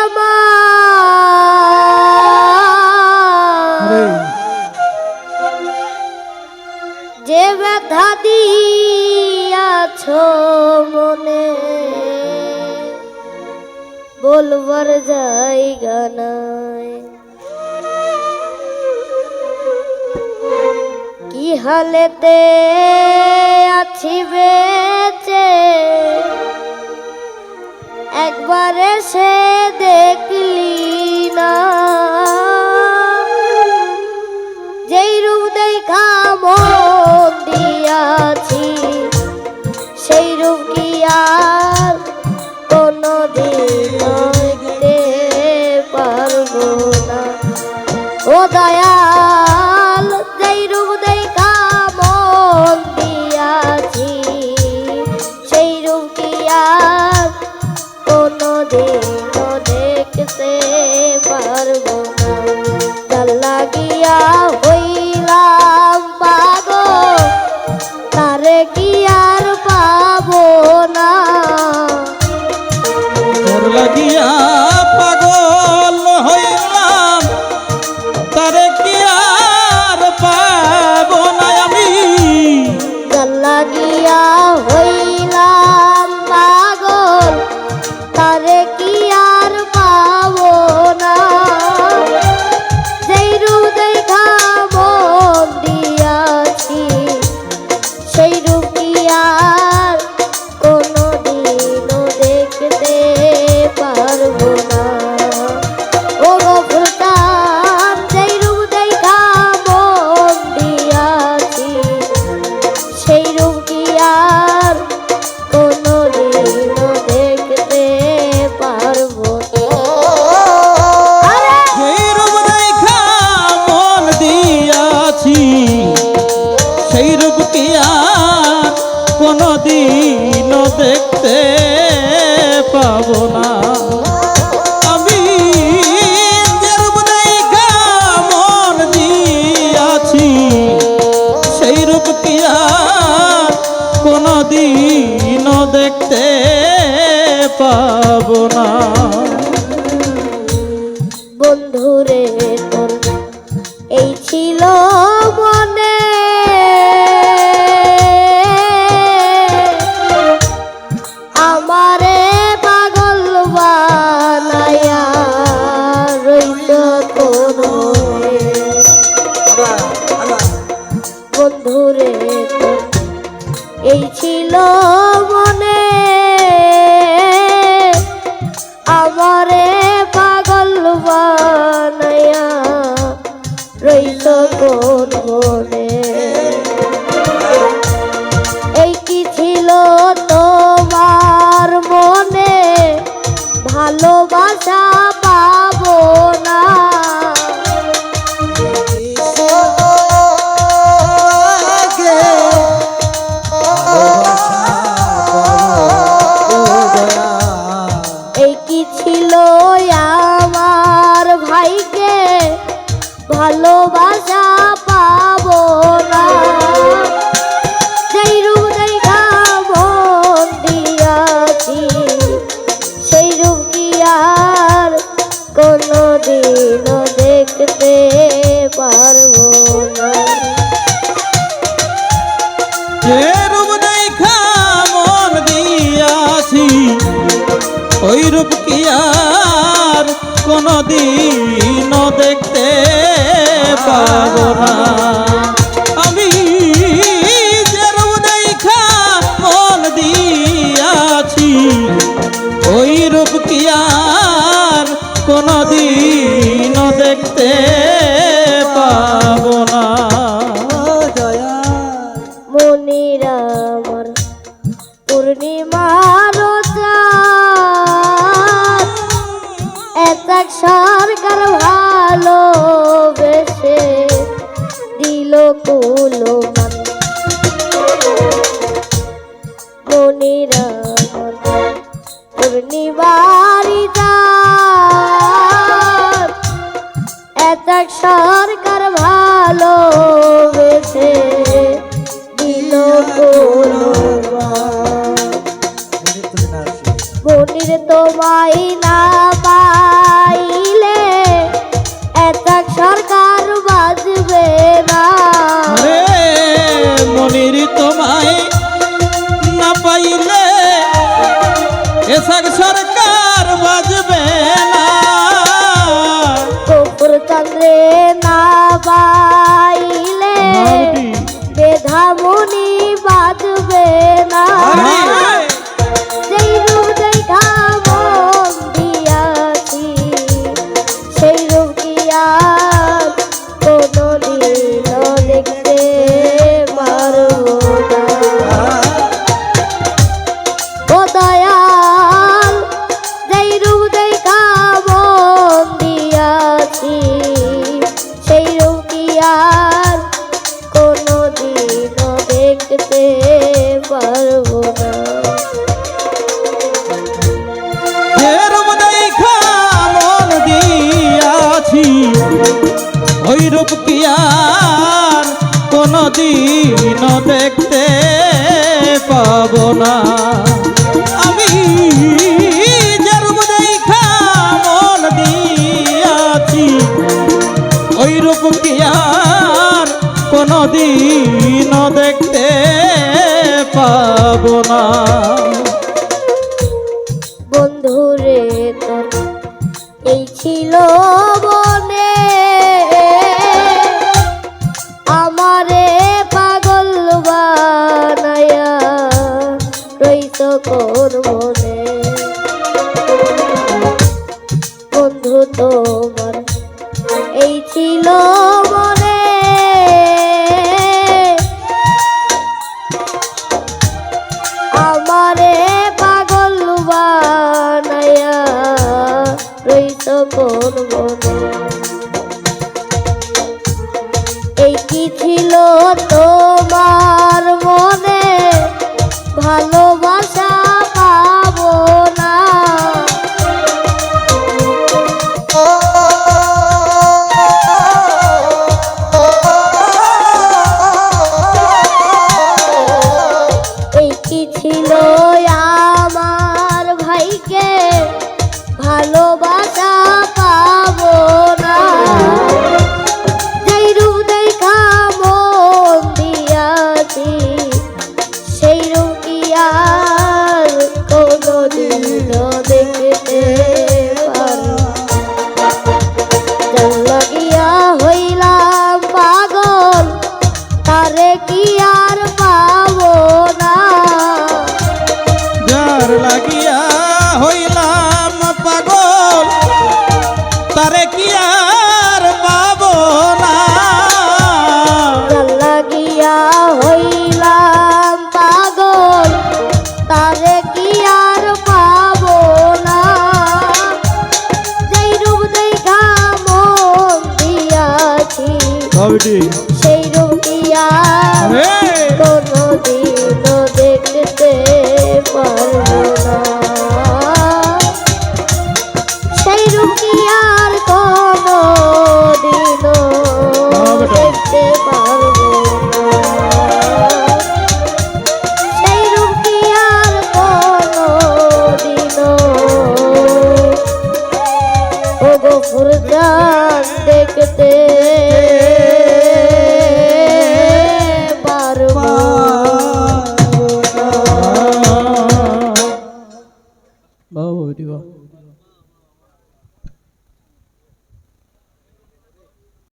আমার। যে ব্যথা দিয়াছ মনে বলবার জায়গা নাই। কি হলেতে আছি বেচে? একবার সে দেখলি না। যেই রূপ দেখা না। করতে পারব না। রূপ দেখা মন দিয়াছি ওই রূপ কি আর কোনদিন দেখতে পাবো না। মনিরা আমার পূর্ণিমার এত সরকার ভালো বেশে দিল কুলো সরকার ভালো তোমায় না পা দেখতে পাবো না। বলব এই কি ছিল তো ভাবিটি? সেই রুকিয়া কোনদিনও দেখতে পারব না। সেই রুকিয়ার কোনদিনও হ্যাঁ, দেখতে পারব দেখতে